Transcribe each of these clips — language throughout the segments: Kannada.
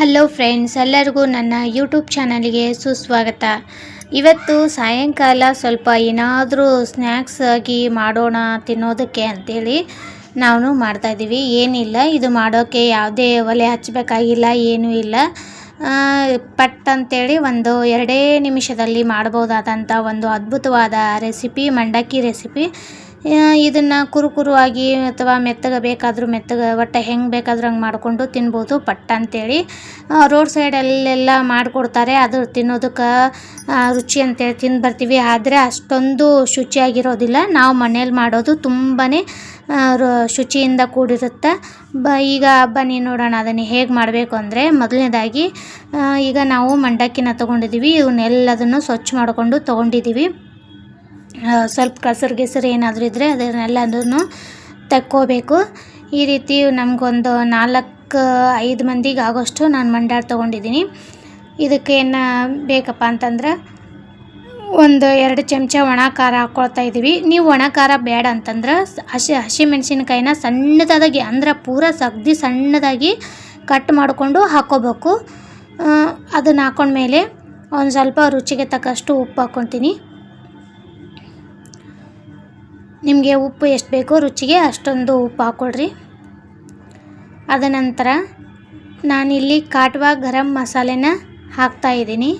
ಹಲೋ ಫ್ರೆಂಡ್ಸ್ ಎಲ್ಲರಿಗೂ ನನ್ನ ಯೂಟ್ಯೂಬ್ ಚಾನಲ್ಗೆ ಸುಸ್ವಾಗತ. ಇವತ್ತು ಸಾಯಂಕಾಲ ಸ್ವಲ್ಪ ಏನಾದರೂ ಸ್ನ್ಯಾಕ್ಸ್ ಆಗಿ ಮಾಡೋಣ ತಿನ್ನೋದಕ್ಕೆ ಅಂಥೇಳಿ ನಾವು ಮಾಡ್ತಾಯಿದ್ದೀವಿ ಏನಿಲ್ಲ, ಇದು ಮಾಡೋಕ್ಕೆ ಯಾವುದೇ ಒಲೆ ಹಚ್ಚಬೇಕಾಗಿಲ್ಲ, ಏನೂ ಇಲ್ಲ. ಪಟ್ ಅಂತೇಳಿ ಒಂದು ಎರಡೇ ನಿಮಿಷದಲ್ಲಿ ಮಾಡ್ಬೋದಾದಂಥ ಒಂದು ಅದ್ಭುತವಾದ ರೆಸಿಪಿ ಮಂಡಕ್ಕಿ ರೆಸಿಪಿ ಇದನ್ನು ಕುರುಕುರುವಾಗಿ ಅಥವಾ ಮೆತ್ತಗೆ ಬೇಕಾದರೂ ಮೆತ್ತಗೆ, ಒಟ್ಟು ಹೆಂಗೆ ಬೇಕಾದ್ರೂ ಹಂಗೆ ಮಾಡಿಕೊಂಡು ತಿನ್ಬೋದು ಪಟ್ ಅಂತೇಳಿ. ರೋಡ್ ಸೈಡಲ್ಲೆಲ್ಲ ಮಾಡಿಕೊಡ್ತಾರೆ, ಅದು ತಿನ್ನೋದಕ್ಕೆ ರುಚಿ ಅಂತೇಳಿ ತಿಂದು ಬರ್ತೀವಿ. ಆದರೆ ಅಷ್ಟೊಂದು ಶುಚಿಯಾಗಿರೋದಿಲ್ಲ. ನಾವು ಮನೇಲಿ ಮಾಡೋದು ತುಂಬಾ ಶುಚಿಯಿಂದ ಕೂಡಿರುತ್ತೆ. ಬ, ಈಗ ಬನ್ನಿ ನೋಡೋಣ, ಅದನ್ನು ಹೇಗೆ ಮಾಡಬೇಕು ಅಂದರೆ ಮೊದಲನೇದಾಗಿ ಈಗ ನಾವು ಮಂಡಕ್ಕಿನ ತೊಗೊಂಡಿದ್ದೀವಿ ಇವನ್ನೆಲ್ಲದನ್ನು ಸ್ವಚ್ಛ ಮಾಡಿಕೊಂಡು ತೊಗೊಂಡಿದ್ದೀವಿ ಸ್ವಲ್ಪ ಕಸರು ಗಿಸರು ಏನಾದರೂ ಇದ್ದರೆ ಅದನ್ನೆಲ್ಲದನ್ನು ತಕ್ಕೋಬೇಕು. ಈ ರೀತಿ ನಮಗೊಂದು ನಾಲ್ಕು, ಐದು ಮಂದಿಗೆ ಆಗೋಷ್ಟು ನಾನು ಮಂಡಾಳ ತೊಗೊಂಡಿದ್ದೀನಿ. ಇದಕ್ಕೆ ಏನು ಬೇಕಪ್ಪ ಅಂತಂದ್ರೆ ಒಂದು ಎರಡು ಚಮಚ ಒಣ ಖಾರ ಹಾಕ್ಕೊಳ್ತಾ ಇದ್ದೀವಿ ನೀವು ಒಣ ಖಾರ ಬೇಡ ಅಂತಂದ್ರೆ ಸ- ಹಸಿ ಹಸಿಮೆಣ್ಸಿನ್ಕಾಯಿನ ಸಣ್ಣದಾಗಿ ಅಂದ್ರೆ ಪೂರ ಸಗ್ದಿ ಸಣ್ಣದಾಗಿ ಕಟ್ ಮಾಡಿಕೊಂಡು ಹಾಕ್ಕೋಬೇಕು ಅದನ್ನು ಹಾಕ್ಕೊಂಡ್ಮೇಲೆ ಒಂದು ಸ್ವಲ್ಪ ರುಚಿಗೆ ತಕ್ಕಷ್ಟು ಉಪ್ಪು ಹಾಕ್ಕೊತೀನಿ ನಿಮಗೆ ಉಪ್ಪು ಎಷ್ಟು ಬೇಕೋ ರುಚಿಗೆ ಅಷ್ಟೊಂದು ಉಪ್ಪು ಹಾಕ್ಕೊಳ್ರಿ ಅದ ನಂತರ ನಾನಿಲ್ಲಿ ಕಾಟ್ವಾ ಗರಂ ಮಸಾಲೆನ ಹಾಕ್ತಾ ಇದ್ದೀನಿ.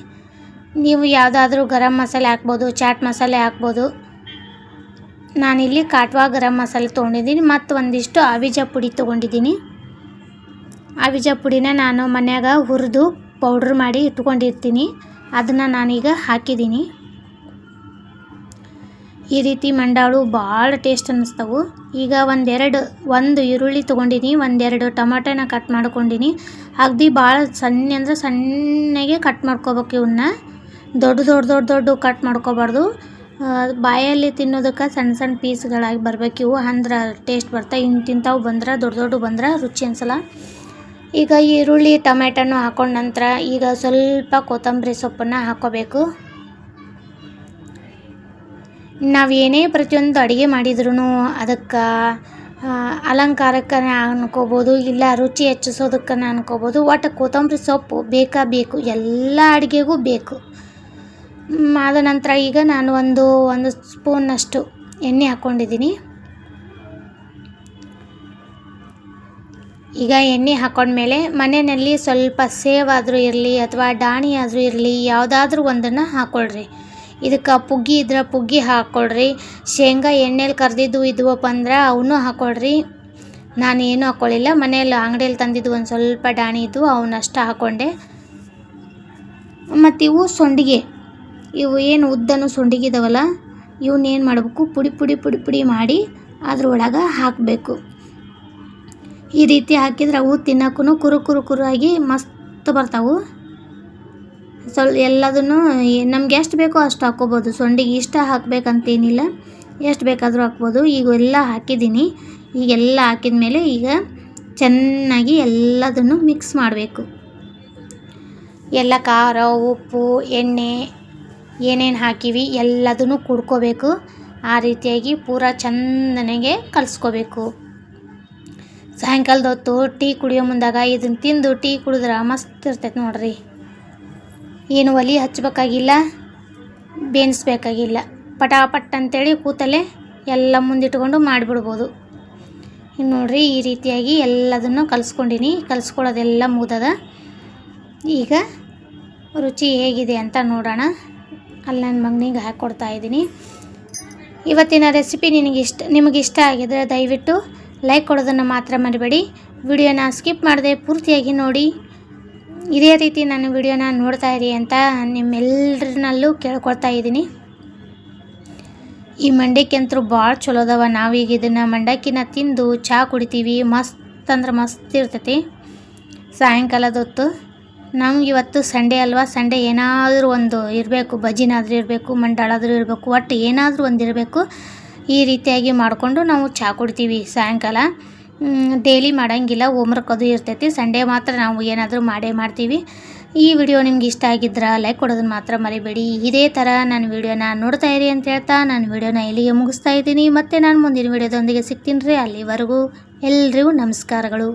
ನೀವು ಯಾವುದಾದ್ರೂ ಗರಂ ಮಸಾಲೆ ಹಾಕ್ಬೋದು, ಚಾಟ್ ಮಸಾಲೆ ಹಾಕ್ಬೋದು. ನಾನಿಲ್ಲಿ ಕಾಟ್ವಾ ಗರಂ ಮಸಾಲೆ ತೊಗೊಂಡಿದ್ದೀನಿ ಮತ್ತು ಒಂದಿಷ್ಟು ಅವಿಜ ಪುಡಿ ತೊಗೊಂಡಿದ್ದೀನಿ. ಅವಿಜ ಪುಡಿನ ನಾನು ಮನ್ಯಾಗ ಹುರಿದು ಪೌಡ್ರ್ ಮಾಡಿ ಇಟ್ಕೊಂಡಿರ್ತೀನಿ. ಅದನ್ನು ನಾನೀಗ ಹಾಕಿದ್ದೀನಿ. ಈ ರೀತಿ ಮಂಡಾಳು ಭಾಳ ಟೇಸ್ಟ್ ಅನ್ನಿಸ್ತವು. ಈಗ ಒಂದೆರಡು, ಒಂದು ಈರುಳ್ಳಿ ತೊಗೊಂಡಿನಿ, ಒಂದೆರಡು ಟೊಮಾಟೋನ ಕಟ್ ಮಾಡ್ಕೊಂಡಿನಿ. ಅಗ್ದಿ ಭಾಳ ಸಣ್ಣ ಅಂದರೆ ಸಣ್ಣಗೆ ಕಟ್ ಮಾಡ್ಕೋಬೇಕು ಇವನ್ನ ದೊಡ್ಡ ದೊಡ್ಡ ದೊಡ್ಡ ದೊಡ್ಡ ಕಟ್ ಮಾಡ್ಕೋಬಾರ್ದು. ಬಾಯಲ್ಲಿ ತಿನ್ನೋದಕ್ಕೆ ಸಣ್ಣ ಸಣ್ಣ ಪೀಸ್ಗಳಾಗಿ ಬರಬೇಕು ಇವು. ಅಂದ್ರೆ ಟೇಸ್ಟ್ ಬರ್ತಾ ಇನ್ನು ತಿಂತಾವು ಬಂದ್ರೆ, ದೊಡ್ಡ ದೊಡ್ಡ ಬಂದ್ರೆ ರುಚಿ ಅನ್ಸಲ್ಲ. ಈಗ ಈರುಳ್ಳಿ, ಟೊಮೆಟೊನು ಹಾಕೊಂಡ ನಂತರ ಈಗ ಸ್ವಲ್ಪ ಕೊತ್ತಂಬರಿ ಸೊಪ್ಪನ್ನು ಹಾಕ್ಕೋಬೇಕು ನಾವು ಏನೇ ಪ್ರತಿಯೊಂದು ಅಡುಗೆ ಮಾಡಿದ್ರೂ ಅದಕ್ಕೆ ಅಲಂಕಾರಕ್ಕೆ ಅನ್ಕೋಬೋದು, ಇಲ್ಲ ರುಚಿ ಹೆಚ್ಚಿಸೋದಕ್ಕೆ ಅನ್ಕೋಬೋದು, ಒಟ್ಟು ಕೊತ್ತಂಬರಿ ಸೊಪ್ಪು ಬೇಕಾ ಬೇಕು, ಎಲ್ಲ ಅಡುಗೆಗೂ ಬೇಕು. ಆದ ನಂತರ ಈಗ ನಾನು ಒಂದು ಒಂದು ಸ್ಪೂನಷ್ಟು ಎಣ್ಣೆ ಹಾಕ್ಕೊಂಡಿದ್ದೀನಿ ಈಗ ಎಣ್ಣೆ ಹಾಕೊಂಡ್ಮೇಲೆ ಮನೆಯಲ್ಲಿ ಸ್ವಲ್ಪ ಸೇವ್ ಆದರೂ ಇರಲಿ ಅಥವಾ ಡಾಣಿ ಆದರೂ ಇರಲಿ, ಯಾವುದಾದ್ರೂ ಒಂದನ್ನು ಹಾಕ್ಕೊಳ್ರಿ ಇದಕ್ಕೆ ಪುಗ್ಗಿ ಇದ್ರೆ ಪುಗ್ಗಿ ಹಾಕ್ಕೊಳ್ರಿ ಶೇಂಗಾ ಎಣ್ಣೆಲಿ ಕರ್ದಿದ್ದು ಇದ್ವಪ್ಪ ಅಂದ್ರೆ ಅವನ್ನೂ ಹಾಕೊಳ್ರಿ. ನಾನು ಏನೂ ಹಾಕ್ಕೊಳ್ಳಿಲ್ಲ ಮನೆಯಲ್ಲಿ ಅಂಗಡಿಯಲ್ಲಿ ತಂದಿದ್ದು ಒಂದು ಸ್ವಲ್ಪ ಡಾಣಿ ಇದ್ದು ಅವನ್ನಷ್ಟು ಹಾಕ್ಕೊಂಡೆ ಮತ್ತು ಇವು ಸೊಂಡಿಗೆ. ಇವು ಏನು ಉದ್ದನು ಸೊಂಡಿಗೆ ಇದಾವಲ್ಲ ಇವನ್ನ ಏನು ಮಾಡಬೇಕು, ಪುಡಿ ಪುಡಿ ಪುಡಿ ಪುಡಿ ಮಾಡಿ ಅದರೊಳಗೆ ಹಾಕಬೇಕು. ಈ ರೀತಿ ಹಾಕಿದ್ರೆ ಅವು ತಿನ್ನೋಕ್ಕೂ ಕುರು ಕುರು ಕುರು ಆಗಿ ಮಸ್ತ್ ಬರ್ತಾವು. ಸ್ವಲ್ಪ ಎಲ್ಲದನ್ನು ನಮ್ಗೆ ಎಷ್ಟು ಬೇಕೋ ಅಷ್ಟು ಹಾಕ್ಕೋಬೋದು. ಸೊಂಡಿಗೆ ಇಷ್ಟ ಹಾಕ್ಬೇಕಂತೇನಿಲ್ಲ. ಎಷ್ಟು ಬೇಕಾದರೂ ಹಾಕ್ಬೋದು. ಈಗ ಎಲ್ಲ ಹಾಕಿದ್ದೀನಿ. ಈಗೆಲ್ಲ ಹಾಕಿದ ಮೇಲೆ ಈಗ ಚೆನ್ನಾಗಿ ಎಲ್ಲದನ್ನು ಮಿಕ್ಸ್ ಮಾಡಬೇಕು. ಎಲ್ಲ ಖಾರ, ಉಪ್ಪು, ಎಣ್ಣೆ ಏನೇನು ಹಾಕಿವಿ ಎಲ್ಲದನ್ನು ಕುಡ್ಕೋಬೇಕು. ಆ ರೀತಿಯಾಗಿ ಪೂರ ಚಂದನೆಗೆ ಕಲಿಸ್ಕೋಬೇಕು. ಸಾಯಂಕಾಲದ ಹೊತ್ತು ಟೀ ಕುಡಿಯೋ ಮುಂದಾಗ ಇದನ್ನು ತಿಂದು ಟೀ ಕುಡಿದ್ರೆ ಮಸ್ತ್ ಇರ್ತೈತೆ ನೋಡ್ರಿ. ಏನು ಒಲಿ ಹಚ್ಚಬೇಕಾಗಿಲ್ಲ ಬೇಯಿಸ್ಬೇಕಾಗಿಲ್ಲ ಪಟಾಪಟ್ ಅಂತೇಳಿ ಕೂತಲ್ಲೇ ಎಲ್ಲ ಮುಂದಿಟ್ಕೊಂಡು ಮಾಡಿಬಿಡ್ಬೋದು. ಇನ್ನು ನೋಡಿರಿ ಈ ರೀತಿಯಾಗಿ ಎಲ್ಲದನ್ನು ಕಲಿಸ್ಕೊಂಡಿನಿ. ಕಲಿಸ್ಕೊಳ್ಳೋದೆಲ್ಲ ಮುಗ್ದದ. ಈಗ ರುಚಿ ಹೇಗಿದೆ ಅಂತ ನೋಡೋಣ. ಅಲ್ಲಿ, ನನ್ನ ಮಗನಿಗೆ ಹಾಕ್ಕೊಡ್ತಾ ಇದ್ದೀನಿ. ಇವತ್ತಿನ ರೆಸಿಪಿ ನಿನಗೆ ಇಷ್ಟ ನಿಮಗೆ ಇಷ್ಟ ಆಗಿದ್ರೆ ದಯವಿಟ್ಟು ಲೈಕ್ ಕೊಡೋದನ್ನು ಮಾತ್ರ ಮರಿಬೇಡಿ. ವಿಡಿಯೋನ ಸ್ಕಿಪ್ ಮಾಡದೆ ಪೂರ್ತಿಯಾಗಿ ನೋಡಿ. ಇದೇ ರೀತಿ ನನ್ನ ವಿಡಿಯೋನ ನೋಡ್ತಾ ಇರಿ ಅಂತ ನಿಮ್ಮೆಲ್ಲರನ್ನಲ್ಲೂ ಕೇಳ್ಕೊಳ್ತಾ ಇದ್ದೀನಿ. ಈ ಮಂಡಕ್ಕಿ ಅಂತೂ ಭಾಳ ಚಲೋ ಅದಾವ ನಾವೀಗ ಇದನ್ನು ಮಂಡಕ್ಕಿನ ತಿಂದು ಚಹಾ ಕುಡಿತೀವಿ. ಮಸ್ತ್ ಅಂದ್ರೆ ಮಸ್ತ್ ಇರ್ತೈತಿ. ಸಾಯಂಕಾಲದ ಹೊತ್ತು ನಮ್ಗೆ ಇವತ್ತು ಸಂಡೇ ಅಲ್ವಾ? ಸಂಡೇ ಏನಾದರೂ ಒಂದು ಇರಬೇಕು. ಬಜ್ಜಿನಾದರೂ ಇರಬೇಕು, ಮಂಡಾಳಾದರೂ ಇರಬೇಕು. ಒಟ್ಟು ಏನಾದರೂ ಒಂದು ಇರಬೇಕು ಈ ರೀತಿಯಾಗಿ ಮಾಡಿಕೊಂಡು ನಾವು ಚಹಾ ಕುಡಿತೀವಿ ಸಾಯಂಕಾಲ. ಡೈಲಿ ಮಾಡೋಂಗಿಲ್ಲ ಹೋಮ್ವರ್ಕ್ ಅದು ಇರ್ತೈತಿ. ಸಂಡೇ ಮಾತ್ರ ನಾವು ಏನಾದರೂ ಮಾಡೇ ಮಾಡ್ತೀವಿ. ಈ ವಿಡಿಯೋ ನಿಮ್ಗೆ ಇಷ್ಟ ಆಗಿದ್ರೆ ಲೈಕ್ ಕೊಡೋದನ್ನು ಮಾತ್ರ ಮರಿಬೇಡಿ. ಇದೇ ಥರ ನಾನು ವಿಡಿಯೋನ ನೋಡ್ತಾ ಇರಿ ಅಂತ ಹೇಳ್ತಾ ನಾನು ವಿಡಿಯೋನ ಇಲ್ಲಿಗೆ ಮುಗಿಸ್ತಾ ಇದ್ದೀನಿ. ಮತ್ತು ನಾನು ಮುಂದಿನ ವಿಡಿಯೋದೊಂದಿಗೆ ಸಿಗ್ತೀನಿ ರೀ. ಅಲ್ಲಿವರೆಗೂ ಎಲ್ಲರಿಗೂ ನಮಸ್ಕಾರಗಳು.